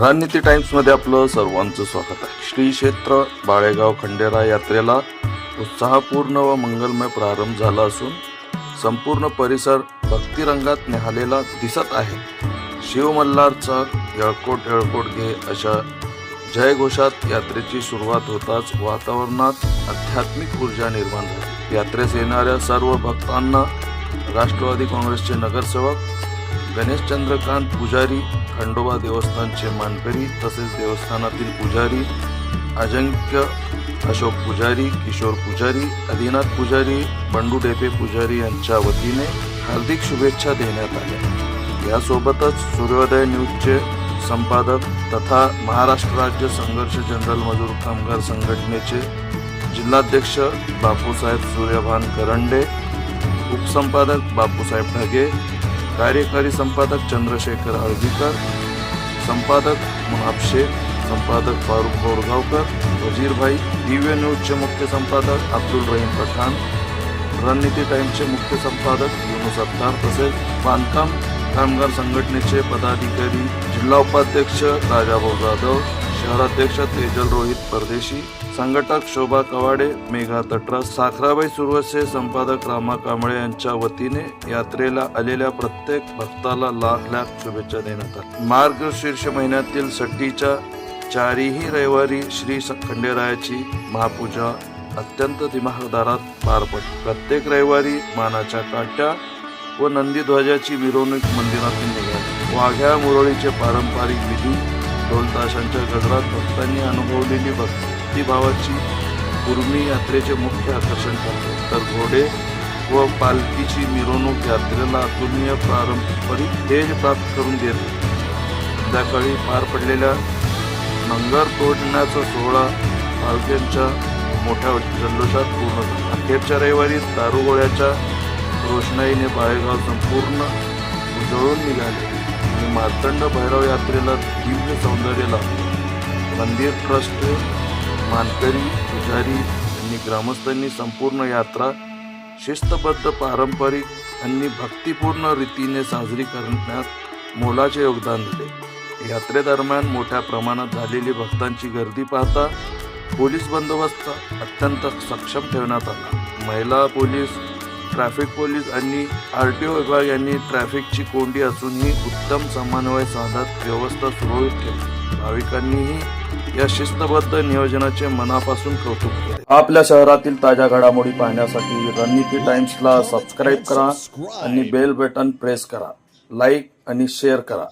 रणनीती टाइम्समध्ये आपलं सर्वांचं स्वागत आहे. श्री क्षेत्र बाळेगाव खंडेरा यात्रेला उत्साहपूर्ण व मंगलमय प्रारंभ झाला असून संपूर्ण परिसर भक्तिरंगात निहालेला दिसत आहे. शिवमल्हारचा येळकोट येळकोट घे अशा जयघोषात यात्रेची सुरुवात होताच वातावरणात आध्यात्मिक ऊर्जा निर्माण झाली. यात्रेस येणाऱ्या सर्व भक्तांना राष्ट्रवादी काँग्रेसचे नगरसेवक गणेश चंद्रकांत पुजारी खंडोबा देवस्थानचे मानकरी तसेच देवस्थानातील पुजारी अजंक्य अशोक पुजारी किशोर पुजारी आदिनाथ पुजारी बंडू डेपे पुजारी यांच्या वतीने हार्दिक शुभेच्छा देण्यात आल्या. यासोबतच सूर्योदय न्यूजचे संपादक तथा महाराष्ट्र राज्य संघर्ष जनरल मजूर कामगार संघटनेचे जिल्हाध्यक्ष बापूसाहेब सूर्यभान करंडे उपसंपादक बापूसाहेब ढगे कार्यकारी संपादक चंद्रशेखर हळदीकर संपादक मुनाब शेख संपादक फारुख बोरगावकर वजीरभाई दिव्य न्यूजचे मुख्य संपादक अब्दुल रहीम पठाण रणनीती टाईमचे मुख्य संपादक युनुस अत्तार तसेच बांधकाम कामगार संघटनेचे पदाधिकारी जिल्हा उपाध्यक्ष राजाभाऊ जाधव शहराध्यक्ष तेजल रोहित परदेशी संघटक शोभा कवाडे मेघा तटरास साखराबाई सुरवसे संपादक रामा कांबळे यांच्या वतीने यात्रेला आलेल्या प्रत्येक भक्ताला लाख लाख शुभेच्छा देण्यात आल्या. मार्गशीर्ष महिन्यातील सट्टीच्या चारही रविवारी श्री खंडेरायाची महापूजा अत्यंत दिमागदारात पार पडली. प्रत्येक रविवारी मानाच्या काट्या व नंदीध्वजाची मिरवणूक मंदिरातून निघाली. वाघ्या मुरळीचे पारंपरिक विधी ढोलताशांच्या गजरात भक्तांनी अनुभवलेली भक्तिभावाची कुर्मी यात्रेचे मुख्य आकर्षण ठरते तर घोडे व पालखीची मिरवणूक यात्रेला अतुलनीय पारंपरिक तेज प्राप्त करून देते संध्याकाळी पार पडलेल्या नंगर तोडण्याचा सोहळा पालख्यांच्या मोठ्या जल्लोषात पूर्ण झाला. अखेरच्या रविवारी दारुगोळ्याच्या रोषणाईने बाळेगाव संपूर्ण उजळून निघाले आणि मार्तंड भैरव यात्रेला दिव्य सौंदर्य लाभले. मंदिर ट्रस्ट मानकरी पुजारी यांनी ग्रामस्थांनी संपूर्ण यात्रा शिस्तबद्ध पारंपरिक आणि भक्तिपूर्ण रीतीने साजरी करण्यास मोलाचे योगदान दिले. यात्रेदरम्यान मोठ्या प्रमाणात झालेली भक्तांची गर्दी पाहता पोलीस बंदोबस्त अत्यंत सक्षम ठेवण्यात आला. महिला पोलीस ट्रॅफिक पोलीस आणि आर टी ओ विभाग यांनी ट्रॅफिकची कोंडी असूनही उत्तम समन्वय साधत व्यवस्था सुरळीत केली. भाविकांनीही या शिस्तबद्ध नियोजनाचे मनापासून कौतुक केले. आपल्या शहरातील ताज्या घडामोडी पाहण्यासाठी रणनीती टाइम्सला सबस्क्राईब करा आणि बेल बटन प्रेस करा. लाईक आणि शेअर करा.